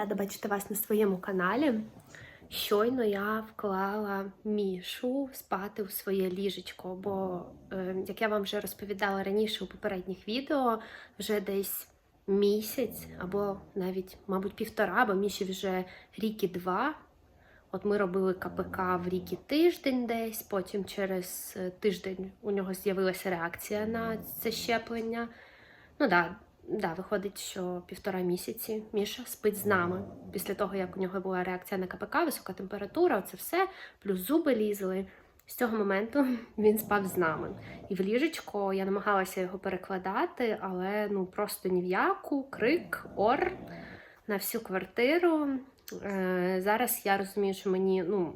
рада бачити вас на своєму каналі. Щойно я вклала Мішу спати у своє ліжечко, бо, е, як я вам вже розповідала раніше у попередніх відео, вже десь місяць або навіть, мабуть, півтора, бо Міші вже рік і два. От ми робили КПК в рік і тиждень десь, потім через е, тиждень у нього з'явилася реакція на це щеплення. Ну да, да, виходить, що півтора місяці Міша спить з нами. Після того, як у нього була реакція на КПК, висока температура, це все, плюс зуби лізли. З цього моменту він спав з нами. І в ліжечко я намагалася його перекладати, але ну просто ні в яку, крик, ор на всю квартиру. Е, зараз я розумію, що мені ну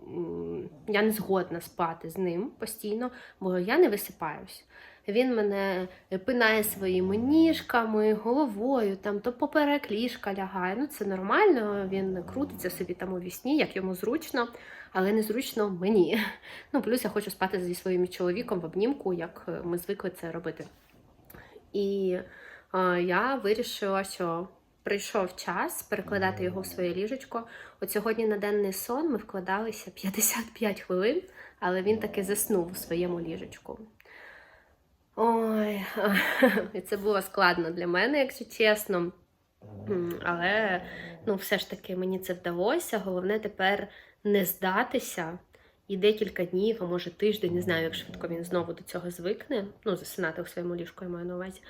я не згодна спати з ним постійно, бо я не висипаюсь. Він мене пинає своїми ніжками, головою, там то поперек ліжка лягає. Ну це нормально. Він крутиться собі там у вісні, як йому зручно, але незручно мені. Ну плюс я хочу спати зі своїм чоловіком в обнімку, як ми звикли це робити. І е, я вирішила, що прийшов час перекладати його в своє ліжечко. От сьогодні на денний сон ми вкладалися 55 хвилин, але він таки заснув у своєму ліжечку. Ой, це було складно для мене, якщо чесно. Але ну, все ж таки мені це вдалося. Головне тепер не здатися. І декілька днів, а може тиждень, не знаю, як швидко він знову до цього звикне. Ну, засинати у своєму ліжку, я маю на увазі.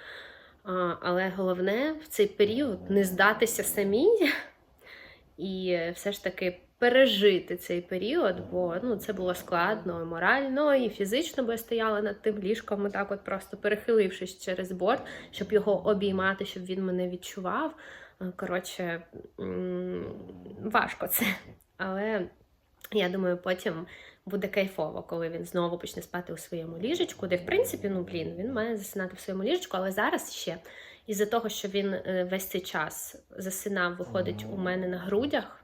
А, але головне в цей період не здатися самій і все ж таки пережити цей період, бо ну, це було складно і морально, і фізично, бо я стояла над тим ліжком, так от просто перехилившись через борт, щоб його обіймати, щоб він мене відчував. Е, Коротше, важко це. Але я думаю, потім буде кайфово, коли він знову почне спати у своєму ліжечку, де, в принципі, ну блін, він має засинати в своєму ліжечку, але зараз ще із-за того, що він е, весь цей час засинав, виходить у мене на грудях.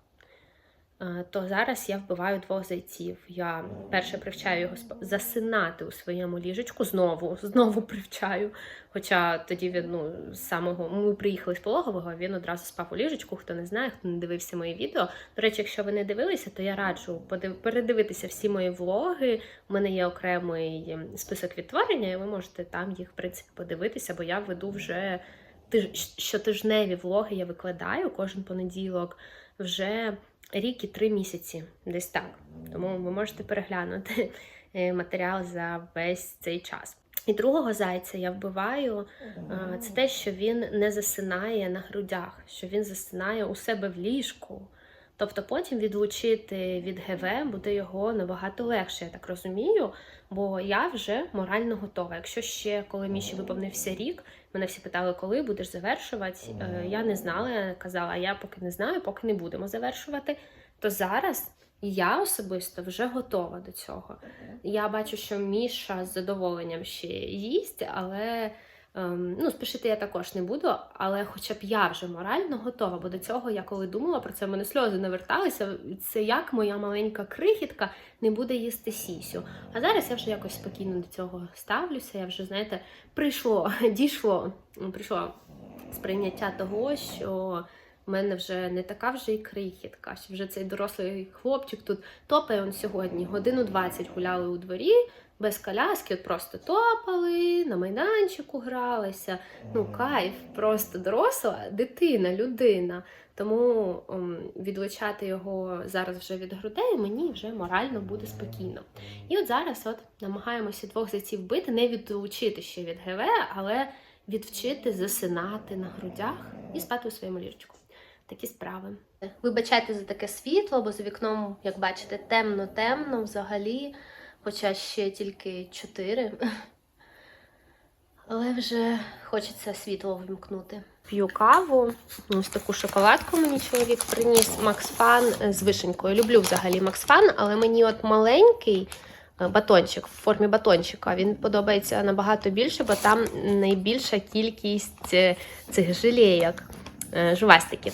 То зараз я вбиваю двох зайців. Я перше привчаю його засинати у своєму ліжечку, знову, знову привчаю. Хоча тоді він ну, з самого ми приїхали з пологового, він одразу спав у ліжечку. Хто не знає, хто не дивився мої відео. До речі, якщо ви не дивилися, то я раджу передивитися всі мої влоги. У мене є окремий ем, список відтворення, і ви можете там їх в принципі подивитися, бо я веду вже тиж... щотижневі влоги. Я викладаю кожен понеділок вже рік і три місяці, десь так. Тому ви можете переглянути е, матеріал за весь цей час. І другого зайця я вбиваю це те, що він не засинає на грудях, що він засинає у себе в ліжку. Тобто потім відлучити від ГВ буде його набагато легше, я так розумію, бо я вже морально готова. Якщо ще коли Міші виповнився рік, мене всі питали, коли будеш завершувати. е, Я не знала, я казала, я поки не знаю, поки не будемо завершувати. То зараз я особисто вже готова до цього. Я бачу, що Міша з задоволенням ще їсть, але ем, ну, спішити я також не буду. Але хоча б я вже морально готова, бо до цього я коли думала про це, в мене сльози наверталися. Це як моя маленька крихітка не буде їсти сісю. А зараз я вже якось спокійно до цього ставлюся. Я вже, знаєте, прийшло, дійшло, прийшло сприйняття того, що в мене вже не така вже і крихітка, що вже цей дорослий хлопчик тут топає он сьогодні. Годину 20 гуляли у дворі без коляски, от просто топали, на майданчику гралися. Ну, кайф, просто доросла дитина, людина. Тому ем, відлучати його зараз вже від грудей мені вже морально буде спокійно. І от зараз от намагаємося двох зайців бити, не відлучити ще від ГВ, але відвчити засинати на грудях і спати у своєму ліжечку. Такі справи. Вибачайте за таке світло, бо за вікном, як бачите, темно-темно взагалі, хоча ще тільки 4. Але вже хочеться світло вимкнути. П'ю каву. Ось таку шоколадку мені чоловік приніс. Максфан з вишенькою. Люблю взагалі Максфан, але мені от маленький е, батончик в формі батончика. Він подобається набагато більше, бо там найбільша кількість е, цих жилейок, е, жувастиків.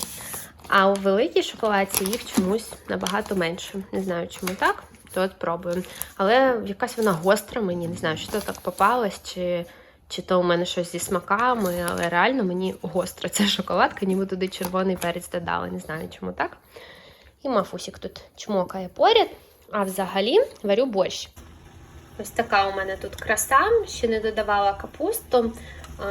А у великій шоколадці їх чомусь набагато менше. Не знаю, чому так, то от пробую. Але якась вона гостра мені, не знаю, чи то так попалась, чи, чи то у мене щось зі смаками, але реально мені гостро ця шоколадка, ніби туди червоний перець додала. Не знаю, чому так. І мафусік тут чмокає поряд. А взагалі варю борщ. Ось така у мене тут краса, ще не додавала капусту.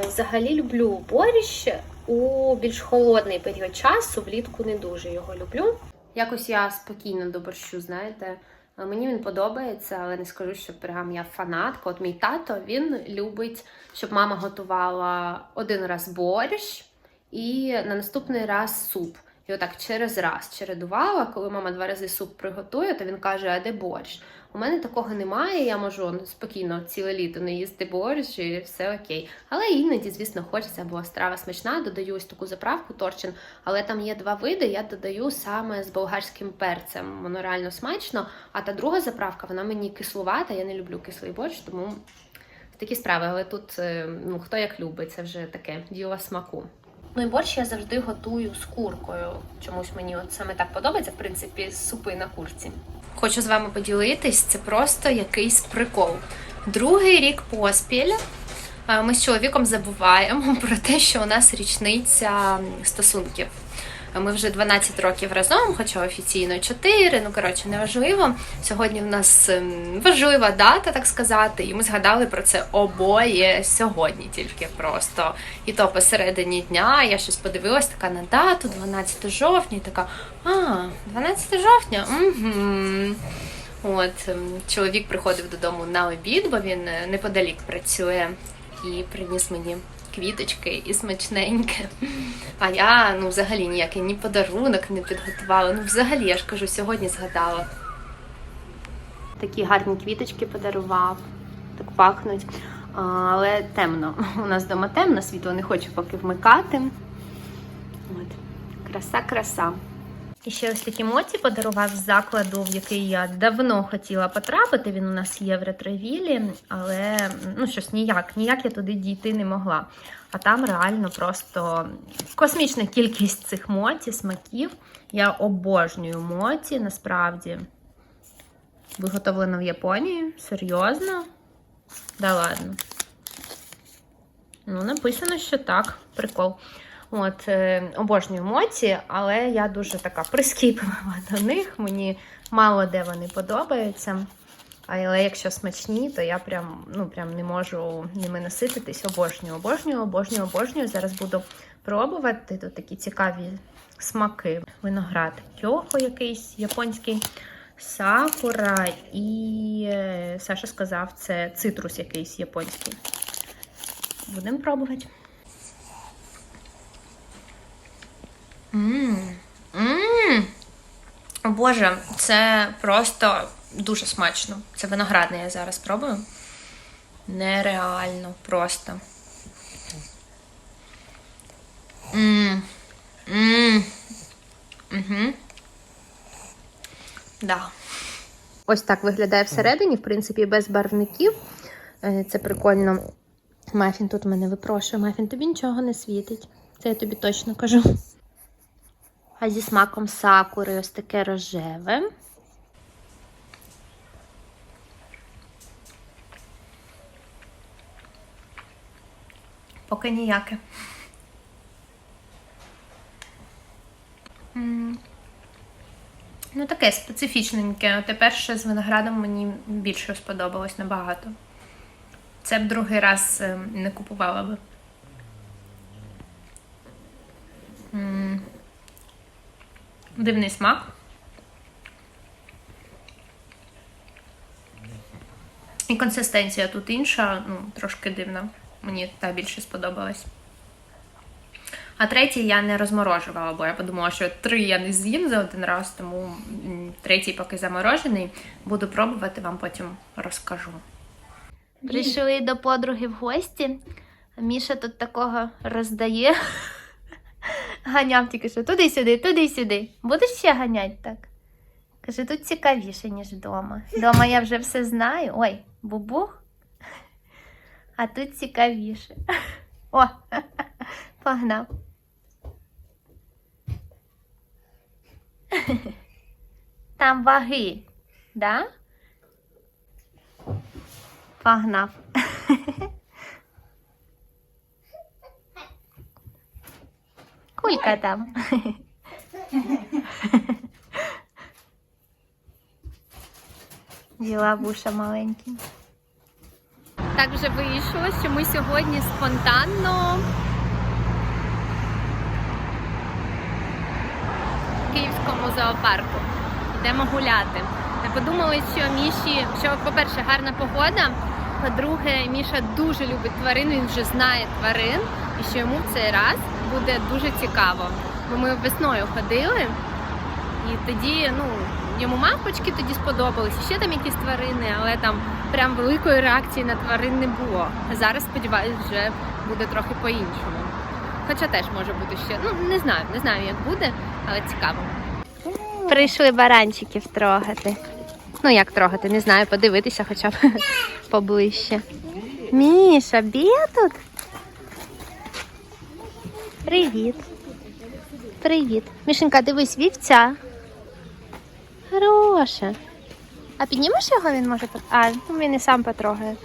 Взагалі люблю борщ у більш холодний період часу, влітку не дуже його люблю. Якось я спокійно до борщу, знаєте. Мені він подобається, але не скажу, що прям я фанатка. От мій тато він любить, щоб мама готувала один раз борщ і на наступний раз суп. І отак через раз чередувала. Коли мама два рази суп приготує, то він каже: А де борщ? У мене такого немає, я можу ну, спокійно ціле літо не їсти борщ і все окей. Але іноді, звісно, хочеться, бо страва смачна. Додаю ось таку заправку торчин, але там є два види. Я додаю саме з болгарським перцем. Воно реально смачно. А та друга заправка, вона мені кислувата. Я не люблю кислий борщ, тому такі справи. Але тут е, ну хто як любить, це вже таке діло смаку. Ну і борщ я завжди готую з куркою. Чомусь мені от саме так подобається, в принципі, супи на курці. Хочу з вами поділитись, це просто якийсь прикол. Другий рік поспіль е, ми з чоловіком забуваємо про те, що у нас річниця стосунків. Ми вже 12 років разом, хоча офіційно 4, ну коротше, неважливо. Сьогодні в нас ем, важлива дата, так сказати, і ми згадали про це обоє сьогодні, тільки просто. І то посередині дня я щось подивилась така на дату, 12 жовтня, і така, а, 12 жовтня. Угу. От ем, чоловік приходив додому на обід, бо він е, неподалік працює, і приніс мені квіточки і смачненьке. А я ну взагалі ніякий ні подарунок не підготувала. Ну, взагалі, я ж кажу, сьогодні згадала. Такі гарні квіточки подарував, так пахнуть. Але темно. У нас вдома темно, світло не хочу поки вмикати. От. Краса, краса. І ще ось такі моці подарував з закладу, в який я давно хотіла потрапити. Він у нас є в ретровілі, але ну щось ніяк, ніяк я туди дійти не могла. А там реально просто космічна кількість цих моці, смаків. Я обожнюю моці, насправді. Виготовлено в Японії. Серйозно? Да ладно. Ну, написано, що так. Прикол. От, е, обожнюю моці, але я дуже така прискіплива до них. Мені мало де вони подобаються. Але якщо смачні, то я прям, ну, прям не можу ними насититись. Обожнюю, обожнюю, обожнюю, обожнюю. Зараз буду пробувати. Тут такі цікаві смаки. Виноград тьохо якийсь японський, сакура і е, Саша сказав, це цитрус якийсь японський. Будемо пробувати. Мм. Мм. О Боже, це просто дуже смачно. Це виноградне я зараз пробую. Нереально просто. Мм. Мм. Угу. Да. Ось так виглядає всередині, в принципі, без барвників. Е, Це прикольно. Мафін тут мене випрошує. Мафін, тобі нічого не світить. Це я тобі точно кажу. Зі смаком сакури ось таке рожеве. Поки ніяке. Ну, таке специфічненьке. Те перше з виноградом мені більше сподобалось набагато. Це б другий раз е, не купувала би. Дивний смак. І консистенція тут інша, ну, трошки дивна. Мені та більше сподобалась. А третій я не розморожувала, бо я подумала, що три я не з'їм за один раз, тому третій поки заморожений. Буду пробувати, вам потім розкажу. Прийшли до подруги в гості. Міша тут такого роздає. Ганяв тільки що туди-сюди, туди-сюди. Будеш ще ганяти так? Каже, тут цікавіше, ніж вдома. Вдома я вже все знаю. Ой, бубух. А тут цікавіше. О, погнав. Там ваги, да? Погнав. Кулька там. Діла вуша маленькі. Так вже вийшло, що ми сьогодні спонтанно в Київському зоопарку. Йдемо гуляти. Ми подумали, що Міші, що, по-перше, гарна погода. По-друге, Міша дуже любить тварин, він вже знає тварин, і що йому в цей раз буде дуже цікаво. Бо ми весною ходили, і тоді, ну, йому мавпочки тоді сподобалися, ще там якісь тварини, але там прям великої реакції на тварин не було. А зараз, сподіваюся, вже буде трохи по-іншому. Хоча теж може бути ще, ну не знаю, не знаю, як буде, але цікаво. Прийшли баранчиків трогати. Ну, як трогати, не знаю, подивитися хоча б поближче. Міша, б'є тут? Привіт. Привіт. Мішенька, дивись, вівця. Хороша. А піднімеш його, він може А, ну він і сам потрогає.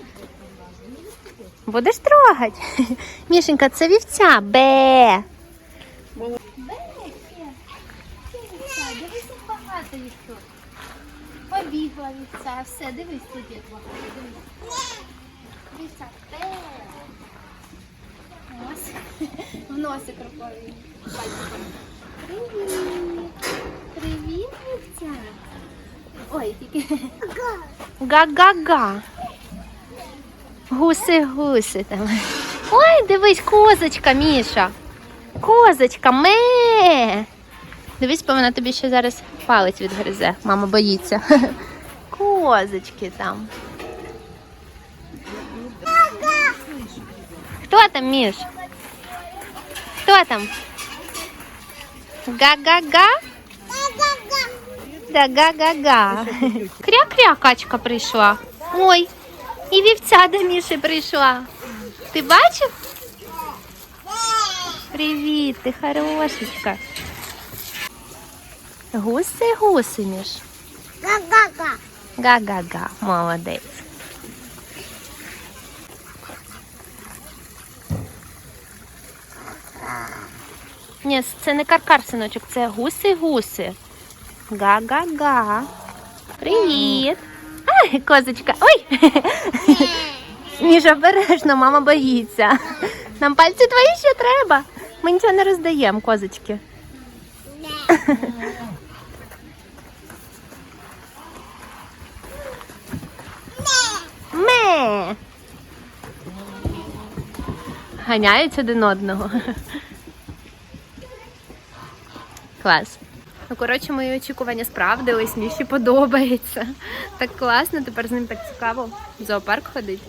Будеш трогати? Мішенька, це вівця. Бе. Дивись, як багато їх тут. Побігла вівця, все, дивись тут як багато. Дивись. Вівця. Бе. Ось. В носик рукою. Привіт. Привіт. Ой, тільки. Га-га-га. Гуси-гуси там. Ой, дивись, козочка, Міша. Козочка, ме. Дивись, бо вона тобі ще зараз палець відгризе. Мама боїться. Козочки там. Хто там, Міш? Хто там? Га-га-га? Да га-га-га. Кря-кря качка прийшла. Ой, і вівця до Міші прийшла. Ти бачив? Привіт, ти хорошечка. Гуси, гуси, Міш. Га-га-га. Га-га-га, молодець. Ні, це не каркар, синочок, це гуси-гуси. Га-га-га. Привіт. Ай, козочка. Ой. Міша, обережно, мама боїться. Нам пальці твої ще треба. Ми нічого не роздаємо, козочки. Ме. Ганяють один одного. Клас. Ну, коротше, мої очікування справдились, Міші подобається. Так класно, тепер з ним так цікаво. В зоопарк ходить.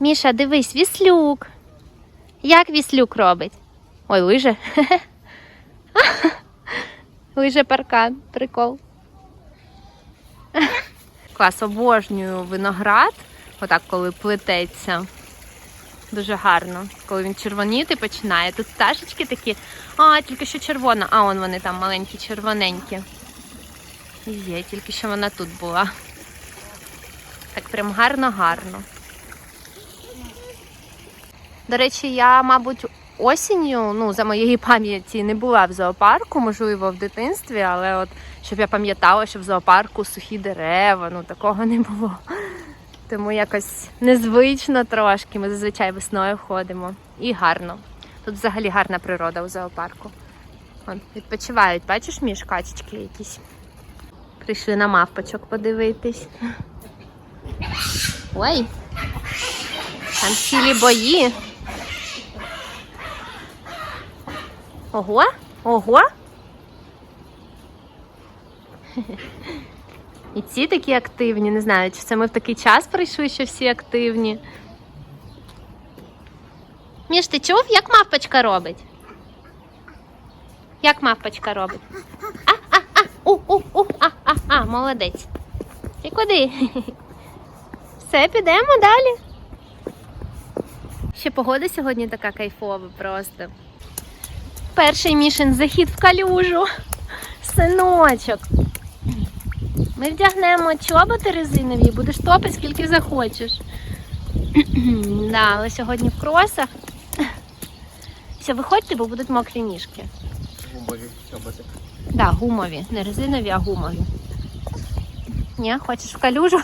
Міша, дивись, віслюк. Як віслюк робить? Ой, лиже. Лиже паркан, прикол. Клас, обожнюю виноград, отак, коли плететься. Дуже гарно. Коли він червоніти починає. Тут пташечки такі, а, тільки що червона, а он вони там маленькі, червоненькі. Є, тільки що вона тут була. Так прям гарно-гарно. До речі, я, мабуть, осінню, ну, за моєї пам'яті, не була в зоопарку, можливо, в дитинстві, але от щоб я пам'ятала, що в зоопарку сухі дерева, ну такого не було. Тому якось незвично трошки. Ми зазвичай весною ходимо. І гарно. Тут взагалі гарна природа у зоопарку. Вон, відпочивають, бачиш, між качечки якісь. Прийшли на мавпочок подивитись. Ой! Там цілі бої. Ого? Ого? І ці такі активні, не знаю, чи це ми в такий час прийшли, що всі активні. Міш, ти чув, як мавпочка робить? Як мавпочка робить? А, а, а, у, у, у, а, а, а, молодець. Ти куди? Все, підемо далі. Ще погода сьогодні така кайфова просто. Перший мішин захід в калюжу. Синочок. Ми вдягнемо чоботи резинові, будеш топити скільки захочеш. да, але сьогодні в кросах. Все, виходьте, бо будуть мокрі ніжки. Гумові чоботи. Да, гумові, не резинові, а гумові. Ні, хочеш в калюжу?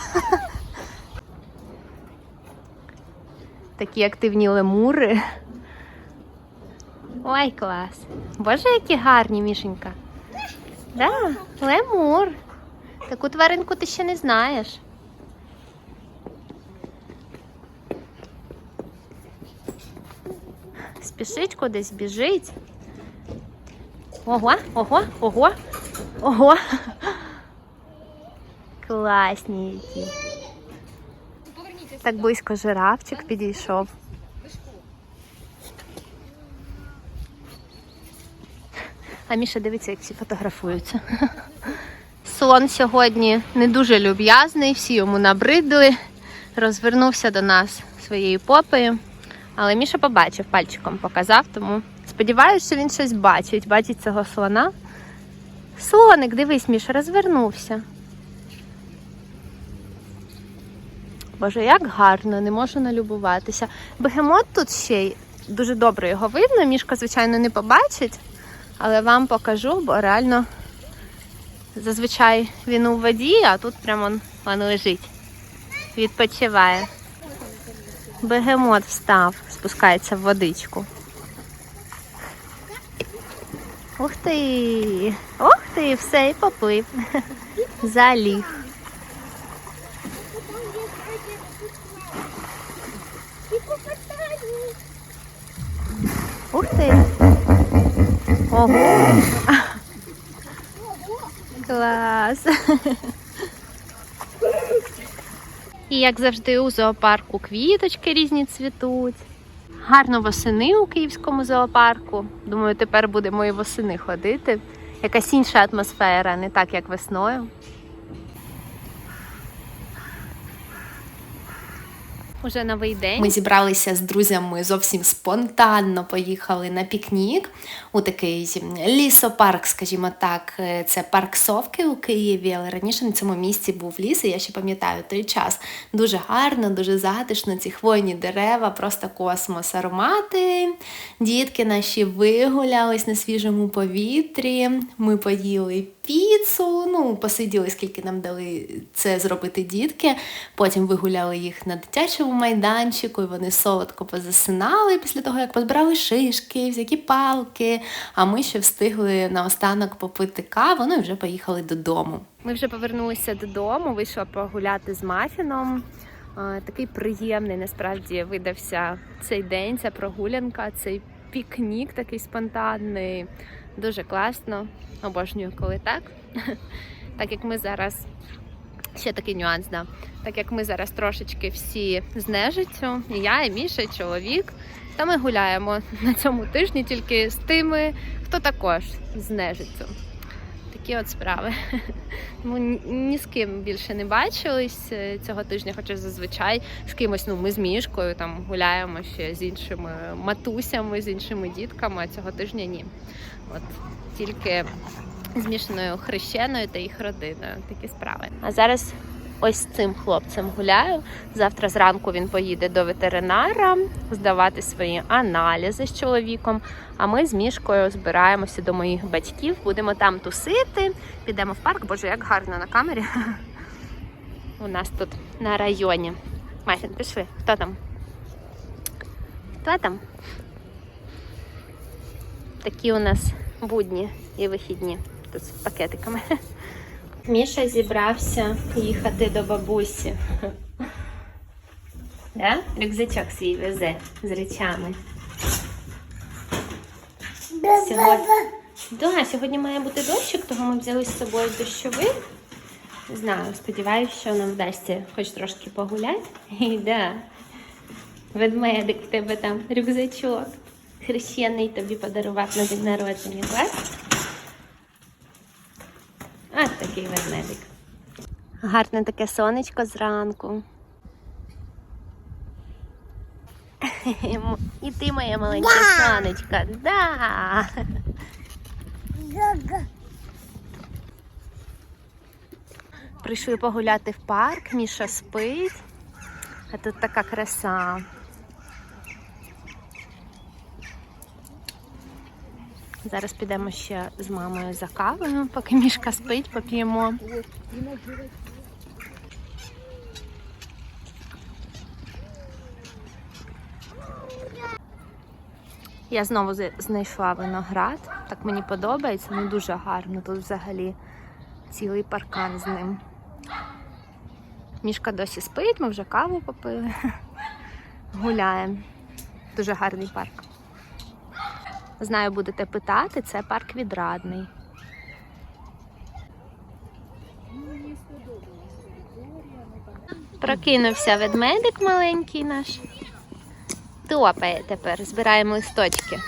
Такі активні лемури. Ой, клас. Боже, які гарні, Мішенька. Да, лемур. Таку тваринку ти ще не знаєш. Спішить кудись, біжить. Ого, ого, ого, ого. Класні які. Так близько жирафчик підійшов. А Міша дивиться, як всі фотографуються. Слон сьогодні не дуже люб'язний, всі йому набридли. Розвернувся до нас своєю попою. Але Міша побачив, пальчиком показав, тому сподіваюся, що він щось бачить. Бачить цього слона. Слоник, дивись, Міша, розвернувся. Боже, як гарно, не можу налюбуватися. Бегемот тут ще й дуже добре його видно. Мішка, звичайно, не побачить, але вам покажу, бо реально зазвичай він у воді, а тут прямо він лежить. Відпочиває. Бегемот встав, спускається в водичку. Ух ти! Ух ти, все, і поплив. Заліг. Ух ти! Ого! Клас! І як завжди у зоопарку квіточки різні цвітуть. Гарно восени у київському зоопарку. Думаю, тепер будемо і восени ходити. Якась інша атмосфера, не так як весною. Уже новий день. Ми зібралися з друзями зовсім спонтанно, поїхали на пікнік у такий лісопарк, скажімо так. Це парк Совки у Києві, але раніше на цьому місці був ліс, і я ще пам'ятаю той час. Дуже гарно, дуже затишно, ці хвойні дерева, просто космос, аромати. Дітки наші вигулялись на свіжому повітрі. Ми поїли піцу, ну, посиділи, скільки нам дали це зробити дітки. Потім вигуляли їх на дитячому майданчику, і вони солодко позасинали після того, як позбирали шишки, всякі палки. А ми ще встигли наостанок попити каву, ну і вже поїхали додому. Ми вже повернулися додому, вийшла погуляти з мафіном. Такий приємний насправді видався цей день, ця прогулянка, цей пікнік такий спонтанний. Дуже класно. Обожнюю, коли так. Так як ми зараз. Ще такий нюанс, да. Так як ми зараз трошечки всі з нежиттю, і я, і Міша, і чоловік, то ми гуляємо на цьому тижні тільки з тими, хто також з нежиттю. Такі от справи. Ми ні- ні з ким більше не бачились е, цього тижня, хоча зазвичай з кимось, ну ми з мішкою там гуляємо ще з іншими матусями, з іншими дітками, а цього тижня ні. От тільки з мішаною хрещеною та їх родиною. Такі справи. А зараз ось цим хлопцем гуляю. Завтра зранку він поїде до ветеринара здавати свої аналізи з чоловіком. А ми з мішкою збираємося до моїх батьків, будемо там тусити, підемо в парк. Боже, як гарно на камері. У нас тут на районі. Мафін, пішли. Хто там? Хто там? Такі у нас будні і вихідні. Тут з пакетиками. Міша зібрався їхати до бабусі. Да? Рюкзачок свій везе з речами. Сьогодні... Да, сьогодні має бути дощик, того ми взяли з собою дощовик. Не знаю, сподіваюся, що нам вдасться хоч трошки погуляти. І да. Ведмедик в тебе там рюкзачок. Хрещений тобі подарував на день народження. Клас? Ось такий ведмедик. Гарне таке сонечко зранку. І ти моя маленька сонечка. Да. Прийшли погуляти в парк, Міша спить. А тут така краса. Зараз підемо ще з мамою за кавою, поки мішка спить, поп'ємо. Я знову знайшла виноград. Так мені подобається, ну дуже гарно. Тут взагалі цілий паркан з ним. Мішка досі спить, ми вже каву попили. Гуляємо. Дуже гарний парк. Знаю, будете питати, це парк відрадний. Прокинувся ведмедик маленький наш. Топає тепер, збираємо листочки.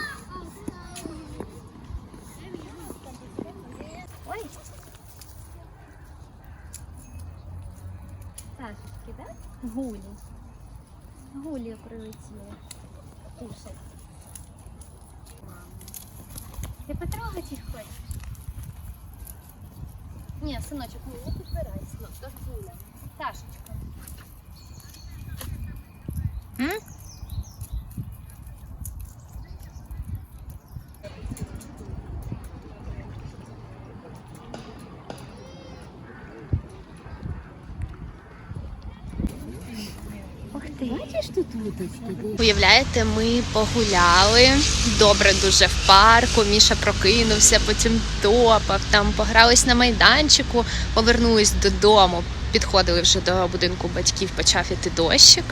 Сашечки, да? Гулі. Гулі прилетіли. Кушать. Ти потрогать їх хочеш? Ні, синочок, ні, не підбирай, синок, то ж гуля. Сашечка. М? Ух ти. Бачиш тут? Уявляєте, ми погуляли добре дуже в парку. Міша прокинувся, потім топав, там погрались на майданчику, повернулись додому. Підходили вже до будинку батьків, почав іти дощик.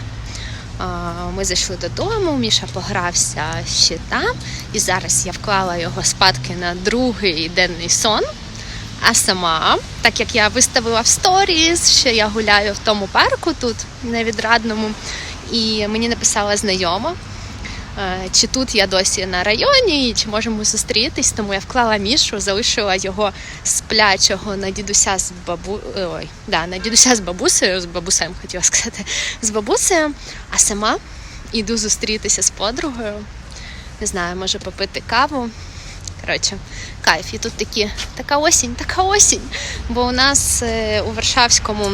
Ми зайшли додому, Міша погрався ще там, і зараз я вклала його спадки на другий денний сон. А сама, так як я виставила в сторіс, що я гуляю в тому парку тут, невідрадному, і мені написала знайома, е, чи тут я досі на районі, і чи можемо зустрітись. Тому я вклала мішу, залишила його сплячого на дідуся з бабу... Ой, да, на дідуся з бабусею, з бабусем хотіла сказати, з бабусею, а сама іду зустрітися з подругою. Не знаю, може попити каву. Коротше, кайф. І тут такі, така осінь, така осінь. Бо у нас е, у Варшавському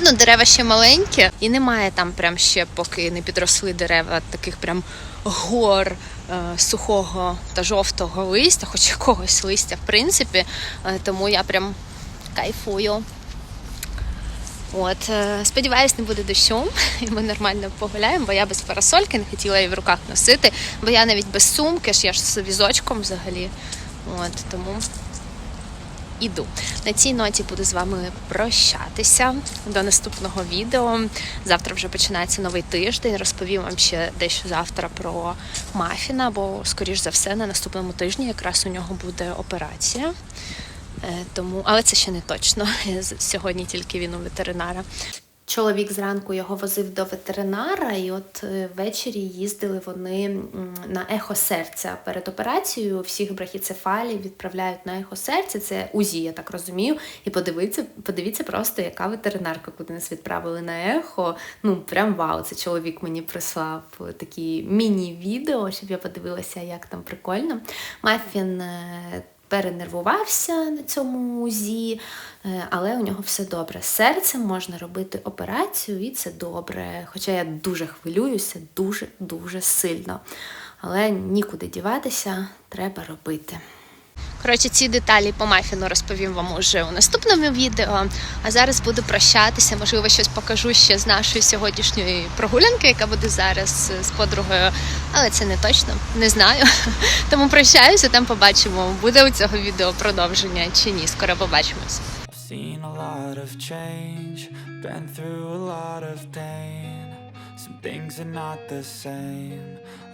ну, дерева ще маленькі, і немає там прям ще, поки не підросли дерева, таких прям гор е, сухого та жовтого листя, хоч якогось листя, в принципі. Е, тому я прям кайфую. От, е, сподіваюсь, не буде дощу, і ми нормально погуляємо, бо я без парасольки не хотіла її в руках носити, бо я навіть без сумки, ж я ж з візочком взагалі. От, тому іду. На цій ноті буду з вами прощатися до наступного відео. Завтра вже починається новий тиждень. Розповім вам ще дещо завтра про Мафіна, бо, скоріш за все, на наступному тижні якраз у нього буде операція. Е, Тому, але це ще не точно. Сьогодні тільки він у ветеринара. Чоловік зранку його возив до ветеринара, і от е, ввечері їздили вони на ехо серця перед операцією. Всіх брахіцефалій відправляють на ехо серця. Це УЗІ, я так розумію. І подивіться, подивіться просто, яка ветеринарка, куди нас відправили на ехо. Ну прям вау, це чоловік мені прислав такі міні-відео, щоб я подивилася, як там прикольно. Мафін. Перенервувався на цьому УЗІ, е, але у нього все добре. Серцем можна робити операцію, і це добре. Хоча я дуже хвилююся, дуже дуже сильно. Але нікуди діватися, треба робити. Коротше, ці деталі по мафіну розповім вам уже у наступному відео. А зараз буду прощатися. Можливо, щось покажу ще з нашої сьогоднішньої прогулянки, яка буде зараз е, з подругою, але це не точно, не знаю. Тому прощаюся, там побачимо, буде у цього відео продовження чи ні. Скоро побачимось. Some things are not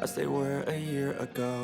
as they were a year ago.